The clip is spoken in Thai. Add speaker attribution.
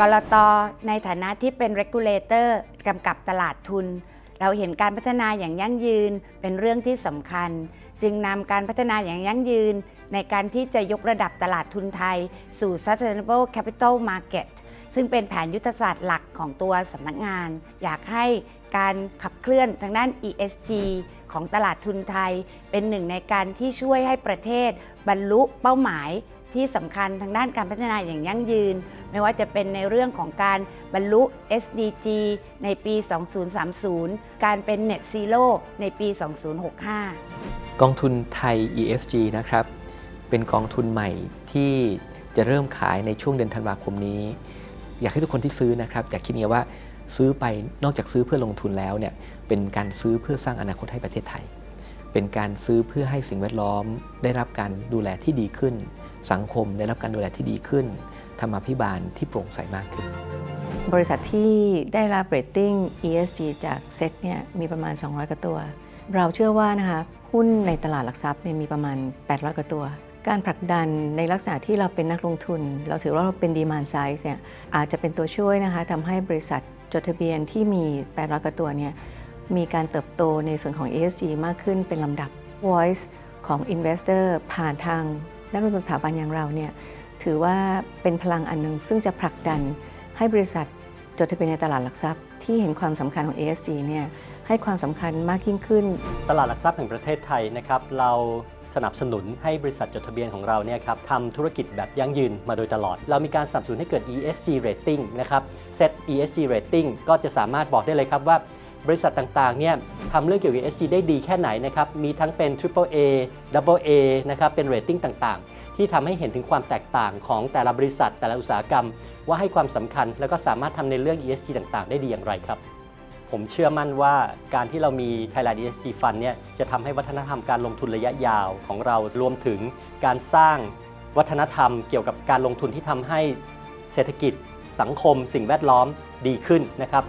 Speaker 1: กรตในฐานะที่เป็น regulator กำกับตลาดทุน เราเห็นการพัฒนาอย่างยั่งยืนเป็นเรื่องที่สำคัญ จึงนำการพัฒนาอย่างยั่งยืน ในการที่จะยกระดับตลาดทุนไทย สู่ sustainable capital market ซึ่งเป็นแผนยุทธศาสตร์หลักของตัวสำนักงาน อยากให้การขับเคลื่อนทางด้าน ESG ของตลาดทุนไทย เป็นหนึ่งในการที่ช่วยให้ประเทศบรรลุเป้าหมาย ที่สำคัญทางด้านการพัฒนาอย่างยั่งยืน ไม่ว่าจะเป็นในเรื่องของการบรรลุ SDG ในปี 2030 การเป็น Net Zero ในปี 2065
Speaker 2: กองทุนไทย ESG นะครับ เป็นกองทุนใหม่ที่จะเริ่มขายในช่วงเดือนธันวาคมนี้ อยากให้ทุกคนที่ซื้อนะครับอยากคิดเงี้ยว่าซื้อไปนอกจากซื้อเพื่อลงทุนแล้วเนี่ยเป็นการซื้อเพื่อสร้างอนาคตให้ประเทศไทย เป็นการซื้อเพื่อให้สิ่งแวดล้อมได้รับการดูแลที่ดีขึ้น สังคมได้รับการดูแลที่ดีขึ้นธรรมาภิบาลที่โปร่งใสมากขึ้น
Speaker 3: บริษัทที่ได้รับเรตติ้ง ESG จากเซ็ตเนี่ยมีประมาณ 200กว่าตัว เราเชื่อว่านะคะหุ้นในตลาดหลักทรัพย์เนี่ยมีประมาณ 800กว่าตัว การผลักดันในลักษณะที่เราเป็นนักลงทุน เราถือว่าเราเป็นดีมานไซส์เนี่ยอาจจะเป็นตัวช่วยนะคะทำให้บริษัทจดทะเบียนที่มี 800กว่าตัวเนี่ยมีการเติบโตในส่วนของ ESG มากขึ้นเป็นลำดับ Voice ของ Investor ผ่านทาง นักลงทุนสถาบันอย่างเราเนี่ยถือว่าเป็นพลังอันหนึ่งซึ่งจะผลักดันให้บริษัทจดทะเบียนในตลาดหลักทรัพย์ ที่เห็นความสำคัญของ ESG เนี่ยให้ความสำคัญมากยิ่งขึ้น
Speaker 4: ตลาดหลักทรัพย์แห่งประเทศไทยนะครับเราสนับสนุนให้บริษัทจดทะเบียนของเราเนี่ยครับทำธุรกิจแบบยั่งยืนมาโดยตลอด เรามีการสนับสนุนให้เกิด ESG rating นะครับ set ESG rating ก็จะสามารถบอกได้เลยครับว่า บริษัทต่างๆเนี่ยทำเรื่องเกี่ยวกับ ESG ได้ดีแค่ไหนนะครับ มีทั้งเป็น Triple A Double A นะครับ เป็น rating ต่างๆ ที่ทำให้เห็นถึงความแตกต่างของแต่ละบริษัท แต่ละอุตสาหกรรม ว่าให้ความสำคัญ แล้วก็สามารถทำในเรื่อง ESG ต่างๆ ได้ดีอย่างไรครับ ผมเชื่อมั่นว่าการที่เรามี Thailand ESG Fund เนี่ยจะทำให้วัฒนธรรมการลงทุนระยะยาวของเรารวมถึงการสร้างวัฒนธรรมเกี่ยวกับการลงทุนที่ทำให้เศรษฐกิจ สังคม สิ่งแวดล้อมดีขึ้นนะครับ